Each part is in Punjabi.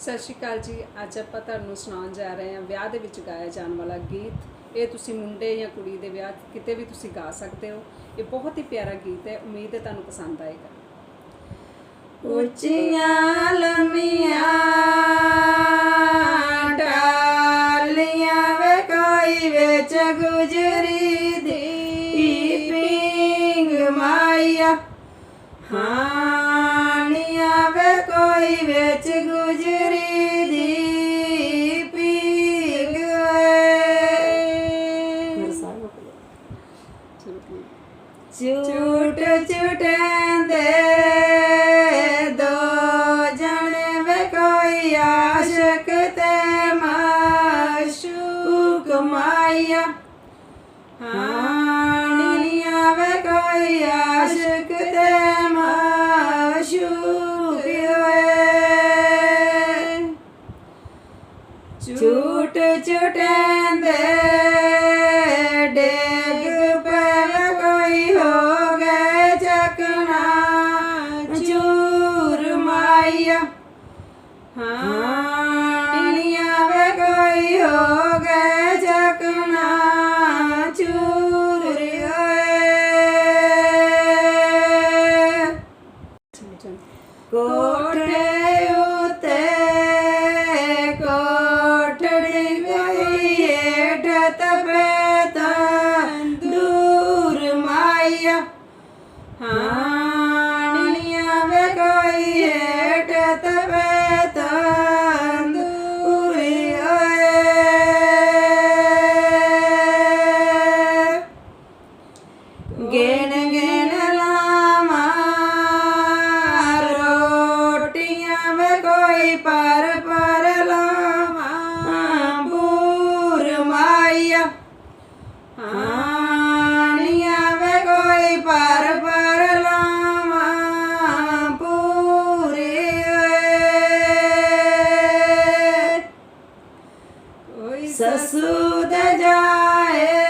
ਸਤਿ ਸ਼੍ਰੀ ਅਕਾਲ ਜੀ। ਅੱਜ ਆਪਾਂ ਤੁਹਾਨੂੰ ਸੁਣਾਉਣ ਜਾ ਰਹੇ ਹਾਂ ਵਿਆਹ ਦੇ ਵਿੱਚ ਗਾਇਆ ਜਾਣ ਵਾਲਾ ਗੀਤ। ਇਹ ਤੁਸੀਂ ਮੁੰਡੇ ਜਾਂ ਕੁੜੀ ਦੇ ਵਿਆਹ ਕਿਤੇ ਵੀ ਤੁਸੀਂ ਗਾ ਸਕਦੇ ਹੋ। ਇਹ ਬਹੁਤ ਹੀ ਪਿਆਰਾ ਗੀਤ ਹੈ। ਉਮੀਦ ਹੈ ਤੁਹਾਨੂੰ ਪਸੰਦ ਆਏਗਾ। ਉੱਚੀਆਂ ਲੰਮੀਆਂ ਟਾਲੀਆਂ ਵੇ ਕੋਈ ਵਿੱਚ ਗੁਜਰੀ ਦੀ ਪਿੰਗ ਮਾਇਆ ਹਾਨੀਆਂ ਵੇ ਕੋਈ ਵਿੱਚ ਝੂਟ ਝੂਟਾਂਦੇ ਦੋ ਜਣੇ ਵੇ ਕੋਈ ਆਸ਼ਕ ਤੇ ਮਾਸ਼ੂਕ ਮਾਇਆ। ਹਾਨੀਆਂ ਵੇ ਕੋਈ ਆਸ਼ਕ ਤੇ ਮਾਸ਼ੂਕ ਹੋਏ ਝੂਟ ਝੂਟਾਂਦੇ ਡੇਗ baby. ਹਾਨੀਆਂ ਵੇ ਕੋਈ ਪਰ ਪਰ ਲਾਵਾਂ ਪੂਰੀ ਓਏ ਕੋਈ ਸਸੂ ਦੇ ਜਾਏ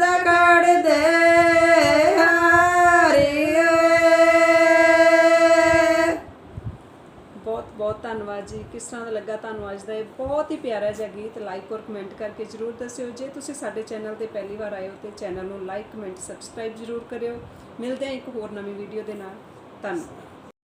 ਦਾ ਕੜ ਦੇ ਹਾਰੀ ਬਹੁਤ ਬਹੁਤ ਧੰਨਵਾਦ ਜੀ। ਕਿਸ ਤਰ੍ਹਾਂ ਦਾ ਲੱਗਾ ਤੁਹਾਨੂੰ ਅੱਜ ਦਾ? ਇਹ ਬਹੁਤ ਹੀ ਪਿਆਰਾ ਜਿਹਾ ਗੀਤ ਲਾਈਕ ਔਰ ਕਮੈਂਟ ਕਰਕੇ ਜਰੂਰ ਦੱਸਿਓ। ਜੇ ਤੁਸੀਂ ਸਾਡੇ ਚੈਨਲ ਤੇ ਪਹਿਲੀ ਵਾਰ ਆਏ ਹੋ ਤੇ ਚੈਨਲ ਨੂੰ ਲਾਈਕ ਕਮੈਂਟ ਸਬਸਕ੍ਰਾਈਬ ਜਰੂਰ ਕਰਿਓ। ਮਿਲਦੇ ਹਾਂ ਇੱਕ ਹੋਰ ਨਵੀਂ ਵੀਡੀਓ ਦੇ ਨਾਲ। ਧੰਨਵਾਦ।